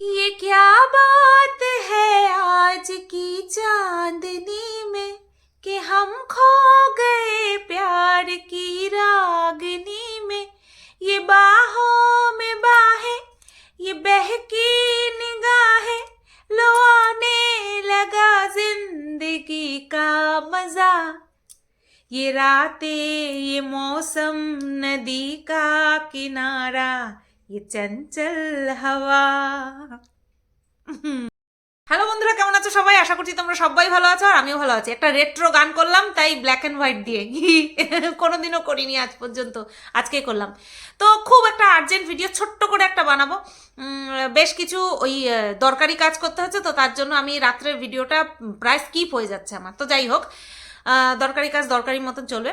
ये क्या बात है आज की चांदनी में कि हम खो गए प्यार की रागनी में? ये बाहों में बाहें, ये बहकी निगाहें लो आने लगा ज़िंदगी का मज़ा। ये रातें, ये मौसम, नदी का किनारा ये চঞ্চল হাওয়া। হ্যালো বন্ধুরা, কেমন আছো সবাই? আশা করছি তোমরা সবাই ভালো আছো আর আমিও ভালো আছি। একটা রেট্রো গান করলাম, তাই ব্ল্যাক অ্যান্ড হোয়াইট দিয়ে। কোনোদিনও করিনি আজ পর্যন্ত, আজকে করলাম। তো খুব একটা আর্জেন্ট ভিডিও ছোট্ট করে একটা বানাবো। বেশ কিছু ওই দরকারি কাজ করতে হচ্ছে, তো তার জন্য আমি রাত্রের ভিডিওটা প্রায় স্কিপ হয়ে যাচ্ছে আমার। তো যাই হোক দরকারি কাজ দরকারি মতন চলবে।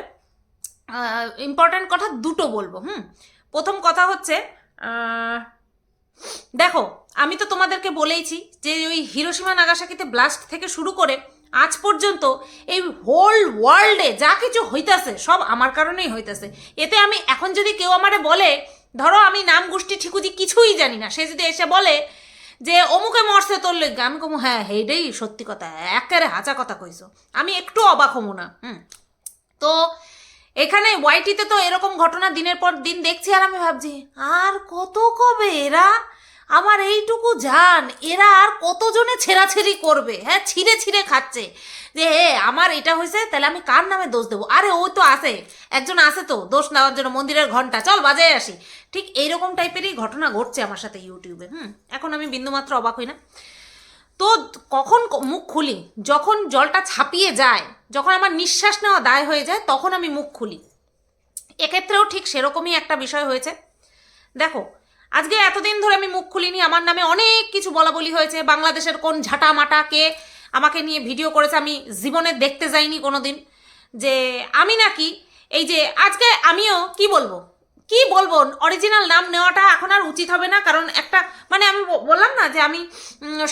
ইম্পর্ট্যান্ট কথা দুটো বলব, হুম? প্রথম কথা হচ্ছে দেখো, আমি তো তোমাদেরকে বলেইছি যে ওই হিরোসীমা নাগাসাকিতে ব্লাস্ট থেকে শুরু করে আজ পর্যন্ত এই হোল ওয়ার্ল্ডে যা কিছু হইতাছে, সব আমার কারণেই হইতাছে। এতে আমি এখন যদি কেউ আমারে বলে, ধরো আমি নাম গোষ্ঠী ঠিকুজি কিছুই জানি না, সে যদি এসে বলে যে অমুকে মরছে তোর লেগে আমি কমু হ্যাঁ হেইটাই সত্যি কথা, একেবারে হাঁচা কথা কইছো। আমি একটু অবাক হমু না, হুম। তো এখানে ওয়াইটিতে তো এরকম ঘটনা দিনের পর দিন দেখছি আর আমি ভাবছি, আর কত কবে এরা? আমার এইটুকু জান, এরা আর কতজনে ছেঁড়াছেড়ি করবে? হ্যাঁ ছিঁড়ে ছিঁড়ে খাচ্ছে। যে, হে, আমার এটা হয়েছে, তাহলে আমি কার নামে দোষ দেবো? আরে, ও তো আসে একজন আসে তো, দোষ নেওয়ার জন্য মন্দিরের ঘণ্টা। চল বাজায় আসি। ঠিক এইরকম টাইপেরই ঘটনা ঘটছে আমার সাথে ইউটিউবে হুম? এখন আমি বিন্দুমাত্র অবাক হই না। তো কখন মুখ খুলি? যখন জলটা ছাপিয়ে যায়, যখন আমার নিঃশ্বাস নেওয়া দায় হয়ে যায়, তখন আমি মুখ খুলি। এক্ষেত্রেও ঠিক সেরকমই একটা বিষয় হয়েছে। দেখো, আজকে এতদিন ধরে আমি মুখ খুলিনি, আমার নামে অনেক কিছু বলা বলি হয়েছে। বাংলাদেশের কোন ঝাঁটা মাটা কে আমাকে নিয়ে ভিডিও করেছে, আমি জীবনে দেখতে যাইনি কোনোদিন। যে আমি নাকি, এই যে আজকে আমিও কি বলব? কি বলব? অরিজিনাল নাম নেওয়াটা এখন আর উচিত হবে না, কারণ একটা মানে আমি বললাম না যে আমি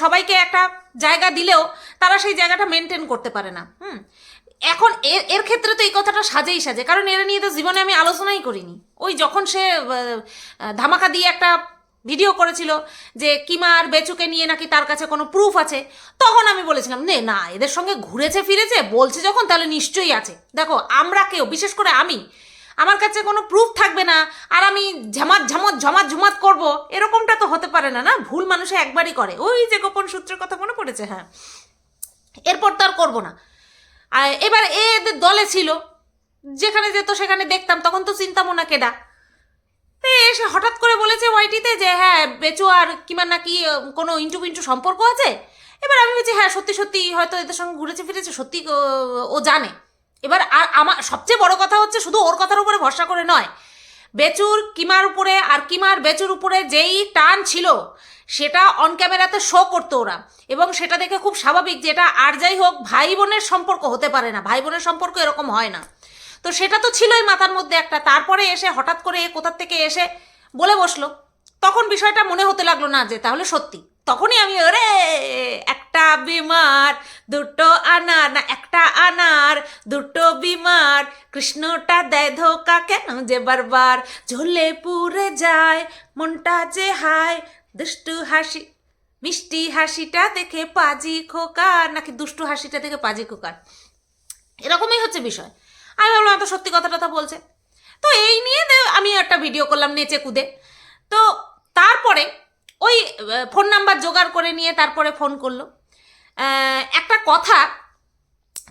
সবাইকে একটা জায়গা দিলেও তারা সেই জায়গাটা মেনটেন করতে পারে না। হুম? এখন এর এর ক্ষেত্রে তো এই কথাটা সাজেই সাজে, কারণ এরা নিয়ে তো জীবনে আমি আলোচনাই করিনি। ওই যখন সে ধামাকা দিয়ে একটা ভিডিও করেছিল যে কিমা আর বেচুকে নিয়ে নাকি তার কাছে কোনো প্রুফ আছে, তখন আমি বলেছিলাম, নে, না, এদের সঙ্গে ঘুরেছে, ফিরেছে, বলছে যখন, তাহলে নিশ্চয়ই আছে। দেখো, আমরা কেউ, বিশেষ করে আমি আমার কাছে কোনো প্রুফ থাকবে না, আর আমি ঝামাত, ঝামত, ঝমাত, ঝুমাত করব, এরকমটা তো হতে পারে না না? ভুল মানুষে একবারই করে। ওই যে গোপন সূত্রের কথা মনে পড়েছে হ্যাঁ। এরপর তো আর করব না। এবার এদের দলে ছিল, যেখানে যেত সেখানে দেখতাম, তখন তো চিন্তামো না কেডা। তো এসে হঠাৎ করে বলেছে ওয়াইটিতে যে হ্যাঁ বেচু আর কিমান নাকি কোনো ইন্টু পিন্টু সম্পর্ক আছে? এবার আমি বলছি হ্যাঁ সত্যি সত্যি, হয়তো এদের সঙ্গে ঘুরেছে ফিরেছে, সত্যি ও জানে। এবার আর আমার, সবচেয়ে বড় কথা হচ্ছে শুধু ওর কথার উপরে ভরসা করে নয়। বেচুর কিমার উপরে আর কিমার বেচুর উপরে যেই টান ছিল, সেটা অন ক্যামেরাতে শো করতো ওরা। এবং সেটা দেখে খুব স্বাভাবিক যেটা আর যাই হোক ভাই বোনের সম্পর্ক হতে পারে না। ভাই বোনের সম্পর্ক এরকম হয় না। তো সেটা তো ছিলই মাথার মধ্যে একটা। তারপরে এসে হঠাৎ করে এ কোথার থেকে এসে বলে বসল। তখন বিষয়টা মনে হতে লাগল না যে তাহলে সত্যি। তখনই আমি, ওরে, একটা বিমার দুটো আনার, না, একটা আনার, দুটো বিমার। কৃষ্ণটা দেয় ধোকা কেন যে বারবার? ঝোলে পুরে যায়, মনটা যে হায়। দুষ্টু হাসি, মিষ্টি হাসিটা দেখে পাজি খোকার নাকি দুষ্টু হাসিটা দেখে পাজি খোকার এরকমই হচ্ছে বিষয়। আমি ভাবলাম, এত সত্যি কথা টথা বলছে। তো এই নিয়ে আমি একটা ভিডিও করলাম নেচে কুদে। তো তারপরে ওই ফোন নাম্বার জোগাড় করে নিয়ে তারপরে ফোন করল। একটা কথা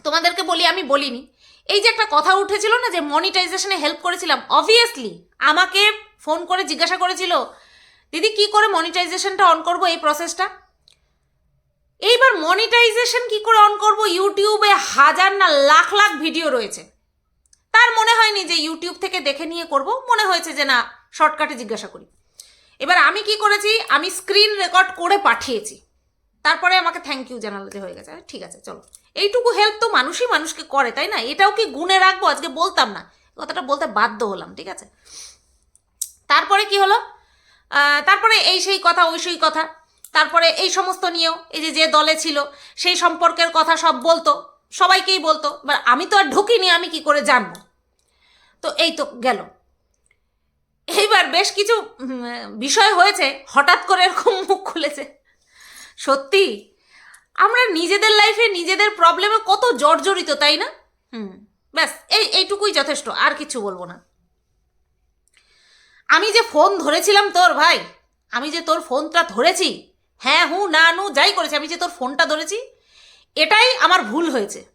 তোমাদেরকে বলি, আমি বলিনি। এই যে একটা কথা উঠেছিল না, যে মনিটাইজেশনে হেল্প করেছিলাম অবভিয়াসলি আমাকে ফোন করে জিজ্ঞাসা করেছিল, দিদি, কি করে মনিটাইজেশনটা অন করব এই প্রসেসটা এইবার মনিটাইজেশন কি করে অন করব? ইউটিউবে হাজার না লাখ লাখ ভিডিও রয়েছে। তার মনে হয়নি যে ইউটিউব থেকে দেখে নিয়ে করব, মনে হয়েছে যে না শর্টকাটে জিজ্ঞাসা করি। এবার আমি কি করেছি? আমি স্ক্রিন রেকর্ড করে পাঠিয়েছি। তারপরে আমাকে থ্যাংক ইউ জানালে যে হয়ে গেছে। ঠিক আছে, চলো। এইটুকু হেল্প তো মানুষই মানুষকে করে, তাই না? এটাও কি গুণে রাখব? আজকে বলতাম না। কথাটা বলতে বাধ্য হলাম, ঠিক আছে? তারপরে কি হলো? তারপরে এই সেই কথা, ওই সেই কথা। তারপরে এই সমস্ত নিয়েও, এই যে যে দলে ছিল, সেই সম্পর্কের কথা সব বলতো, সবাইকেই বলতো। এবার আমি তো আর ঢুকিনি, আমি কি করে জানব? তো এই তো গেল। এইবার বেশ কিছু বিষয় হয়েছে, হঠাৎ করে এরকম মুখ খুলে বলেছে সত্যি? আমরা নিজেদের লাইফে নিজেদের প্রবলেমে কত জর্জরিত, তাই না? হুম, ব্যাস, এই, এইটুকুই যথেষ্ট, আর কিছু বলব না। আমি যে ফোন ধরেছিলাম তোর, ভাই, আমি যে তোর ফোনটা ধরেছি হ্যাঁ হু, না, নু, যাই করেছি, আমি যে তোর ফোনটা ধরেছি, এটাই আমার ভুল হয়েছে।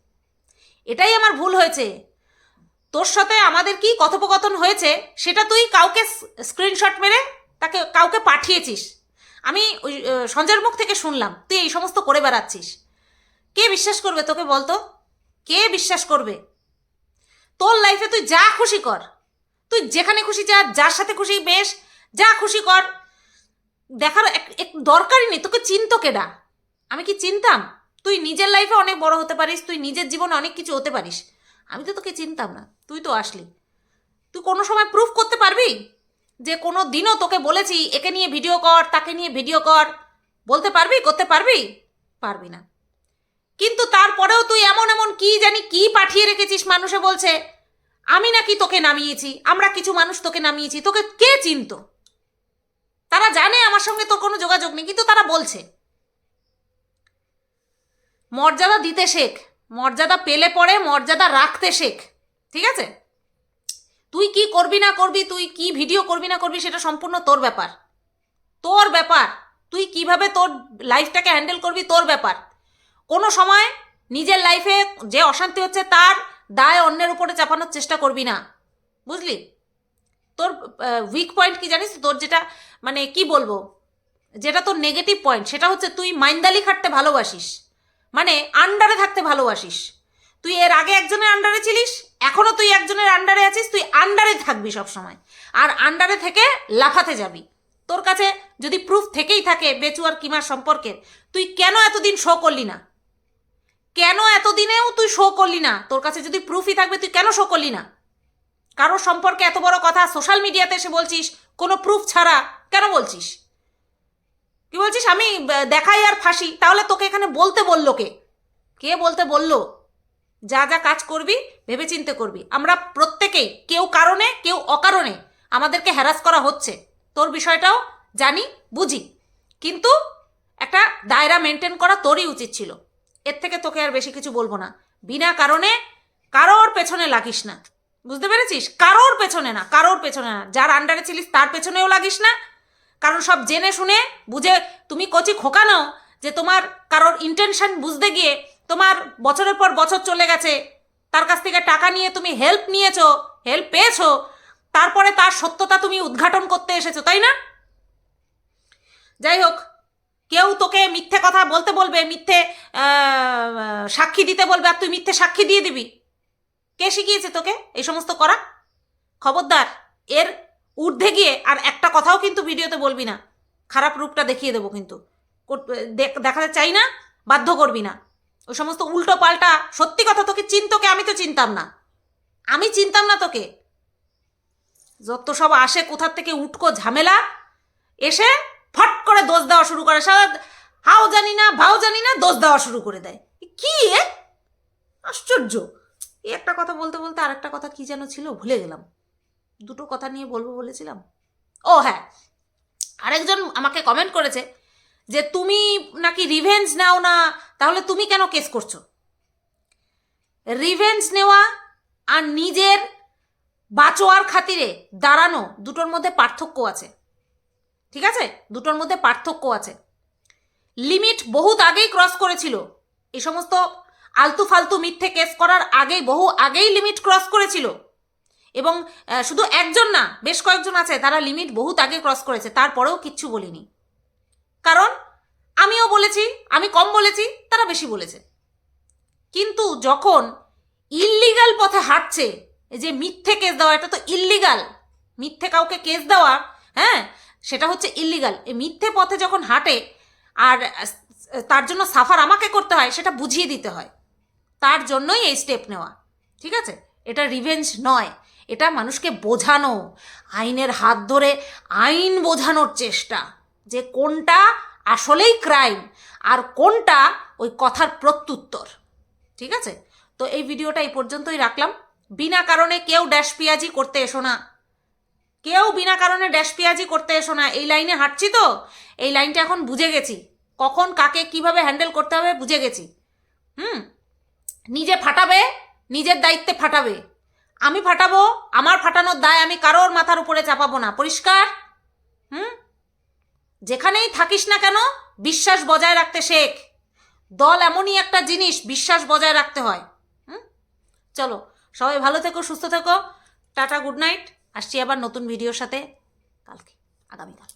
এটাই আমার ভুল হয়েছে। তোর সাথে আমাদের কি কথোপকথন হয়েছে, সেটা তুই কাউকে স্ক্রিনশট মেরে তাকে, কাউকে পাঠিয়েছিস। আমি ওই সঞ্জয়ের মুখ থেকে শুনলাম, তুই এই সমস্ত করে বেড়াচ্ছিস। কে বিশ্বাস করবে তোকে বলতো? কে বিশ্বাস করবে? তোর লাইফে তুই যা খুশি কর। তুই যেখানে খুশি যা, যার সাথে খুশি বেশ, যা খুশি কর। দেখার এক- দরকারই নেই, তোকে চিনতো কেডা আমি কি চিনতাম? তুই নিজের লাইফে অনেক বড় হতে পারিস, তুই নিজের জীবনে অনেক কিছু হতে পারিস। আমি তো তোকে চিনতাম না, তুই তো আসলি। তুই কোনো সময় প্রুফ করতে পারবি? যে কোনো দিনও তোকে বলেছি, একে নিয়ে ভিডিও কর, তাকে নিয়ে ভিডিও কর। বলতে পারবি? করতে পারবি? পারবি না। কিন্তু তারপরেও তুই এমন এমন কি জানি কি পাঠিয়ে রেখেছিস, মানুষে বলছে? আমি নাকি তোকে নামিয়েছি, আমরা কিছু মানুষ তোকে নামিয়েছি, তোকে কে চিনত? তারা জানে আমার সঙ্গে তোর কোনো যোগাযোগ নেই, কিন্তু তারা বলছে। মর্যাদা দিতে শেখ, মর্যাদা পেলে পরে মর্যাদা রাখতে শেখ, ঠিক আছে? তুই কি করবি না করবি, তুই কি ভিডিও করবি না করবি, সেটা সম্পূর্ণ তোর ব্যাপার। তোর ব্যাপার। তুই কীভাবে তোর লাইফটাকে হ্যান্ডেল করবি, তোর ব্যাপার। কোনো সময় নিজের লাইফে যে অশান্তি হচ্ছে, তার দায় অন্যের উপরে চাপানোর চেষ্টা করবি না। বুঝলি? তোর উইক পয়েন্ট কি জানিস? তোর যেটা মানে কি বলব? যেটা তোর নেগেটিভ পয়েন্ট সেটা হচ্ছে তুই মাইন্দালি খাটতে ভালোবাসিস। মানে আন্ডারে থাকতে ভালোবাসিস। তুই এর আগে একজনের আন্ডারে ছিলিস এখনও তুই একজনের আন্ডারে আছিস, তুই আন্ডারে থাকবি সব সময় আর আন্ডারে থেকে লাফাতে যাবি। তোর কাছে যদি প্রুফ থেকেই থাকে বেচু আর কিমার সম্পর্কে, তুই কেন এতদিন শো করলি না? কেন এতদিনেও তুই শো করলি না? তোর কাছে যদি প্রুফই থাকবে, তুই কেন শো করলি না? কারোর সম্পর্কে এত বড় কথা সোশ্যাল মিডিয়াতে এসে বলছিস, কোনো প্রুফ ছাড়া কেন বলছিস? কি বলছিস? আমি দেখাই আর ফাঁসি। তাহলে তোকে এখানে বলতে বলল কে? কে বলতে বলল? যা যা কাজ করবি, ভেবেচিন্তে করবি। আমরা প্রত্যেকেই, কেউ কারণে, কেউ অকারণে আমাদেরকে হ্যারাস করা হচ্ছে। তোর বিষয়টাও জানি, বুঝি। কিন্তু একটা দায়রা মেনটেন করা তোরই উচিত ছিল। এর থেকে তোকে আর বেশি কিছু বলব না। বিনা কারণে কারোর পেছনে লাগিস না। বুঝতে পেরেছিস? কারোর পেছনে না, কারোর পেছনে না। যার আন্ডারে ছিলিস, তার পেছনেও লাগিস না। কারণ সব জেনে শুনে, বুঝে, তুমি কচি খোকা নাও যে তোমার কারোর ইন্টেনশন বুঝতে গিয়ে তোমার বছরের পর বছর চলে গেছে। তার কাছ থেকে টাকা নিয়ে তুমি হেল্প নিয়েছো হেল্প পেয়েছ। তারপরে তার সত্যতা তুমি উদ্ঘাটন করতে এসেছ, তাই না? যাই হোক কেউ তোকে মিথ্যে কথা বলতে বলবে, মিথ্যে সাক্ষী দিতে বলবে আর তুই মিথ্যে সাক্ষী দিয়ে দিবি। কে শিখিয়েছে তোকে এই সমস্ত করা? খবরদার, এর ঊর্ধ্বে গিয়ে আর একটা কথাও কিন্তু ভিডিওতে বলবি না। খারাপ রূপটা দেখিয়ে দেবো কিন্তু। দেখাতে চাই না, বাধ্য করবি না। ওই সমস্ত উল্টো পাল্টা, সত্যি কথা তোকে চিনতোকে আমি তো চিনতাম না। আমি চিনতাম না তোকে। যত সব আসে কোথার থেকে উটকো ঝামেলা, এসে ফট করে দোষ দেওয়া শুরু করে। সারা হাও জানি না, ভাও জানি না, দোষ দেওয়া শুরু করে দেয়। কি এ? আশ্চর্য। এই একটা কথা বলতে বলতে আরেকটা কথা কি যেন ছিল, ভুলে গেলাম। দুটো কথা নিয়ে বলব বলেছিলাম? ও হ্যাঁ আরেকজন আমাকে কমেন্ট করেছে যে তুমি নাকি রিভেঞ্জ নাও না, তাহলে তুমি কেন কেস করছ? রিভেঞ্জ নেওয়া আর নিজের বাঁচোয়ার খাতিরে দাঁড়ানো দুটোর মধ্যে পার্থক্য আছে। ঠিক আছে? দুটোর মধ্যে পার্থক্য আছে। লিমিট বহুত আগেই ক্রস করেছিল। এ সমস্ত আলতু ফালতু মিথ্যে কেস করার আগেই বহু আগেই লিমিট ক্রস করেছিল। এবং শুধু একজন না, বেশ কয়েকজন আছে, তারা লিমিট বহুত আগে ক্রস করেছে, তারপরেও কিচ্ছু বলিনি। কারণ আমিও বলেছি, আমি কম বলেছি, তারা বেশি বলেছে। কিন্তু যখন ইল্লিগাল পথে হাঁটছে যে মিথ্যে কেস দেওয়া, এটা তো ইল্লিগাল মিথ্যে কাউকে কেস দেওয়া হ্যাঁ সেটা হচ্ছে ইল্লিগাল এই মিথ্যে পথে যখন হাঁটে, আর তার জন্য সাফার আমাকে করতে হয়, সেটা বুঝিয়ে দিতে হয়। তার জন্যই এই স্টেপ নেওয়া, ঠিক আছে? এটা রিভেঞ্জ নয়, এটা মানুষকে বোঝানো, আইনের হাত ধরে আইন বোঝানোর চেষ্টা। যে কোনটা আসলেই ক্রাইম আর কোনটা ওই কথার প্রত্যুত্তর। ঠিক আছে? তো এই ভিডিওটা এই পর্যন্তই রাখলাম। বিনা কারণে কেউ ড্যাশ পিয়াজি করতে এসো না। কেউ বিনা কারণে ড্যাশ পেঁয়াজি করতে এসো না। এই লাইনে হাঁটছি তো? এই লাইনটা এখন বুঝে গেছি। কখন কাকে কীভাবে হ্যান্ডেল করতে হবে বুঝে গেছি। হুম? নিজে ফাটাবে, নিজের দায়িত্বে ফাটাবে। আমি ফাটাবো, আমার ফাটানোর দায় আমি কারোর মাথার উপরে চাপাবো না। পরিষ্কার? হুম? যেখানেই থাকিস না কেন, বিশ্বাস বজায় রাখতে শেখ। দল এমনই একটা জিনিস, বিশ্বাস বজায় রাখতে হয়। চলো, সবাই ভালো থেকো, সুস্থ থেকো। Tata, good night. আসছি আবার নতুন ভিডিওর সাথে। কালকে, আগামীকাল।